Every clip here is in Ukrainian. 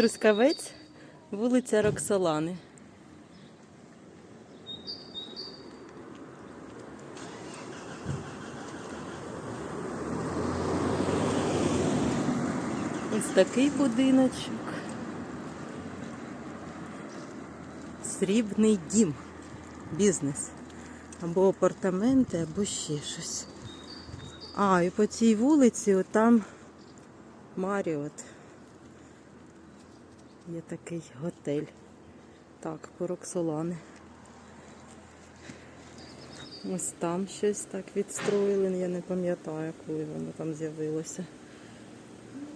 Трускавець, вулиця Роксолани. Ось такий будиночок. Срібний дім. Бізнес. Або апартаменти, або ще щось. А, і по цій вулиці отам Маріот. Є такий готель. Так, по Роксолани. Ось там щось так відстроїли, я не пам'ятаю, коли воно там з'явилося.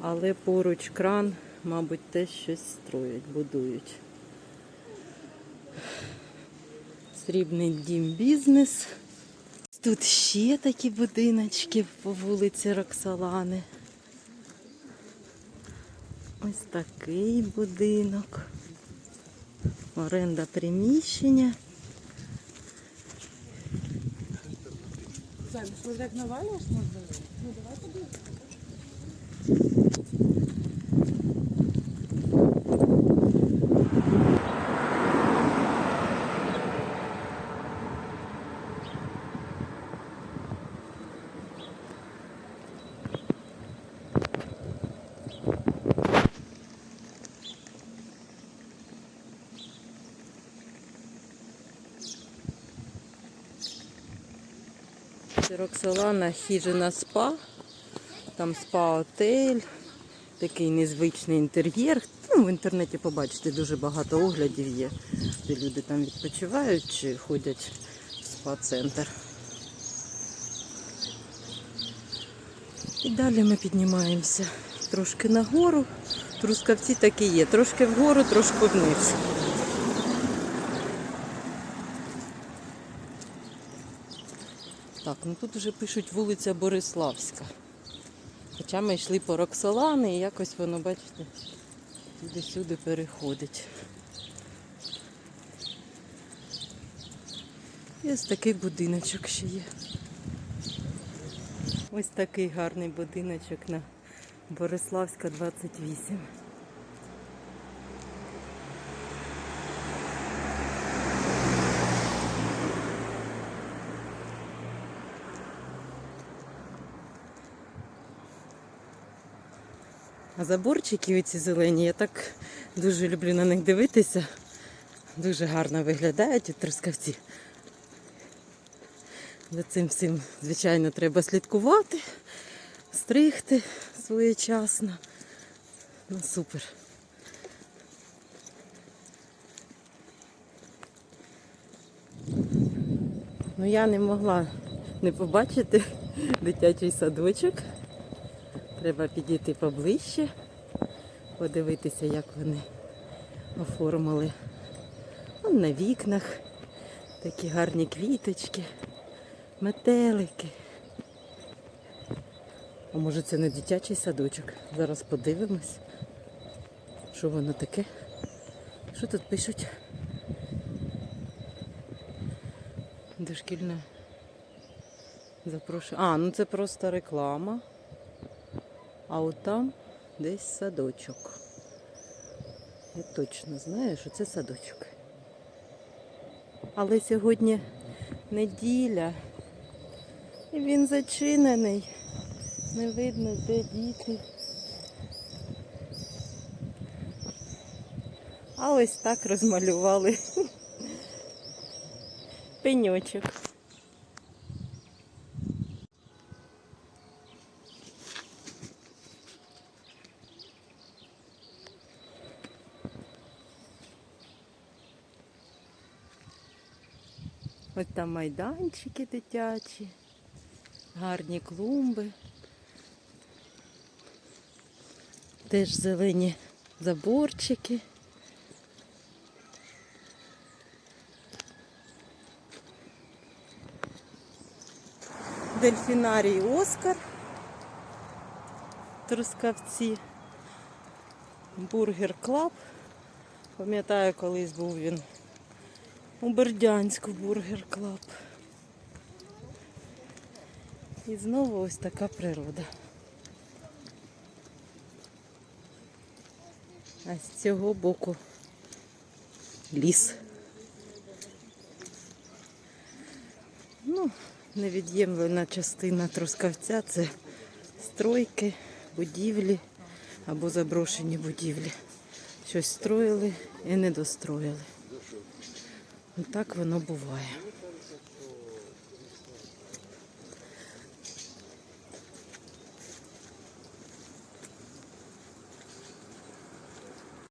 Але поруч кран, мабуть, теж щось строять, будують. Срібний дім бізнес. Тут ще такі будиночки по вулиці Роксолани. Ось такий будинок. Оренда приміщення. Сань, що як навалюєш, можна? Ну, давай подивимось. Роксолана хижина спа. Там спа-отель, такий незвичний інтер'єр. Ну, в інтернеті побачите, дуже багато оглядів є, де люди там відпочивають чи ходять в спа-центр. І далі ми піднімаємося трошки нагору. Трускавці такі є. Трошки вгору, трошки вниз. Так, ну тут вже пишуть вулиця Бориславська. Хоча ми йшли по Роксолани і якось воно, бачите, туди-сюди переходить. І ось такий будиночок ще є. Ось такий гарний будиночок на Бориславська 28. Заборчики оці зелені, я так дуже люблю на них дивитися. Дуже гарно виглядають у трускавці. За цим всім, звичайно, треба слідкувати, стригти своєчасно. Ну, супер. Ну, я не могла не побачити дитячий садочок. Треба підійти поближче, подивитися, як вони оформили. Вон на вікнах такі гарні квіточки, метелики. А може це не дитячий садочок? Зараз подивимось, що воно таке. Що тут пишуть? Дошкільне запрошення. А, ну це просто реклама. А от там десь садочок. Я точно знаю, що це садочок. Але сьогодні неділя. І він зачинений. Не видно, де діти. А ось так розмалювали пеньочок. Ось там майданчики дитячі, гарні клумби. Теж зелені заборчики. Дельфінарій Оскар. Трускавці. Бургер Клаб. Пам'ятаю, колись був він у Бердянську бургер клаб. І знову ось така природа. А з цього боку ліс. Ну, невід'ємлена частина Трускавця це стройки, будівлі або заброшені будівлі. Щось строїли і не достроїли. Так воно буває.